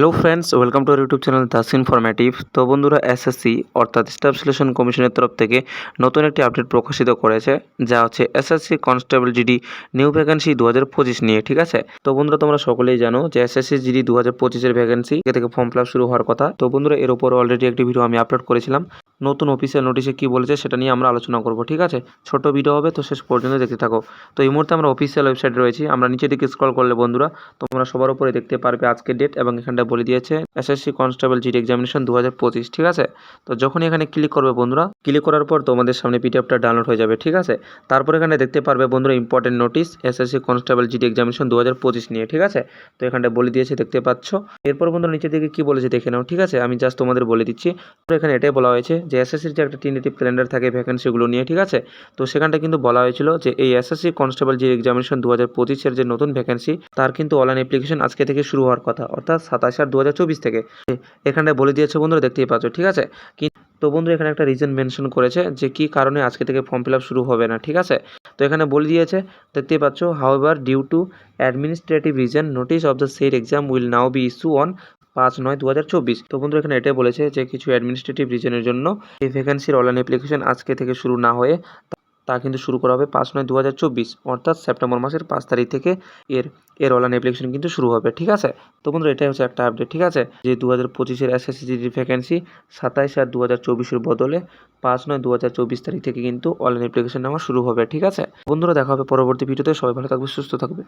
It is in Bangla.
Hello friends welcome to YouTube channel Das informative তো বন্ধুরা এসএসসি অর্থাৎ স্টাফ সিলেকশন কমিশনের তরফ থেকে নতুন একটি আপডেট প্রকাশিত করেছে, যা হচ্ছে SSC constable GD new vacancy দু হাজার পঁচিশ নিয়ে, ঠিক আছে? তো বন্ধুরা, তোমরা সকলেই জানো যে এসএসসি জিডি দু হাজার পঁচিশের ভ্যাকেন্সি থেকে ফর্ম ফিল শুরু হওয়ার কথা। তো বন্ধুরা, এর উপর অলরেডি একটি ভিডিও আমি আপলোড করেছিলাম। নতুন অফিসিয়াল নোটিশে কি বলেছে সেটা নিয়ে আমরা আলোচনা করব, ঠিক আছে? ছোট ভিডিও হবে, তো শেষ পর্যন্ত দেখতে থাকো। তো এই মুহূর্তে আমরা অফিসিয়াল ওয়েবসাইট রয়েছি, আমরা নিচে দিকে স্ক্রল করলে বন্ধুরা, তোমরা সবার উপরে দেখতে পারবে আজকের ডেট এবং এখানটা বলে দিয়েছে এসএসসি কনস্টেবল জিডি এক্সামিনেশন দু হাজার পঁচিশ, ঠিক আছে? তো যখন এখানে ক্লিক করবে বন্ধুরা ক্লিক করার পর তোমাদের সামনে পিডিএফটা ডাউনলোড হয়ে যাবে, ঠিক আছে? তারপর এখানে দেখতে পারবে বন্ধুরা important notice SSC constable GD examination দু হাজার পঁচিশ নিয়ে, ঠিক আছে? তো এখানটা বলে দিয়েছে, দেখতে পাচ্ছ? এরপর বন্ধুরা নিচের দিকে কী বলেছে দেখে নাও, ঠিক আছে? আমি জাস্ট তোমাদের বলে দিচ্ছি। তো এখানে এটাই বলা হয়েছে যে এসএসসির যে একটা টিনেটিভ ক্যালেন্ডার থাকে ভ্যাকেন্সিগুলো নিয়ে, ঠিক আছে? তো সেখানটা কিন্তু বলা হয়েছিল যে এই এসএসসি কনস্টেবল যে এক্সামিনেশন দু হাজার পঁচিশের যে নতুন ভ্যাকেন্সি তার কিন্তু অনলাইন অ্যাপ্লিকেশন আজকে থেকে শুরু হওয়ার কথা, অর্থাৎ সাতাশ আট দু থেকে। এখানটায় বলে দিয়েছে বন্ধুরা, দেখতেই পাচ্ছ, ঠিক আছে? তো বন্ধু, এখানে একটা রিজন মেনশন করেছে যে কি কারণে আজকে থেকে ফর্ম ফিল আপ শুরু হবে না, ঠিক আছে? তো এখানে বলে দিয়েছে দেখতে পাচ্ছ however due to administrative reason notice of the said exam will now be issue on পাঁচ নয় দু হাজার চব্বিশ। তো বন্ধু, এখানে এটাই বলেছে যে কিছু অ্যাডমিনিস্ট্রেটিভ রিজনের জন্য এই ভ্যাকেন্সির অনলাইন অ্যাপ্লিকেশন আজকে থেকে শুরু না হয়ে তা কিন্তু শুরু করা হবে পাঁচ নয় দু অর্থাৎ সেপ্টেম্বর মাসের পাঁচ তারিখ থেকে এর এর অনলাইন অ্যাপ্লিকেশন কিন্তু শুরু হবে, ঠিক আছে? তো বন্ধুরা, এটাই হচ্ছে একটা আপডেট ঠিক আছে? যে দু হাজার পঁচিশের এসএসসি ভ্যাকেন্সি সাতাইশ আর দু হাজার চব্বিশের বদলে পাঁচ নয় দু হাজার চব্বিশ তারিখ থেকে কিন্তু অনলাইন অ্যাপ্লিকেশন নেওয়া শুরু হবে, ঠিক আছে? বন্ধুরা, দেখা হবে পরবর্তী ভিডিওতে সবাই ভালো থাকবে, সুস্থ থাকবে।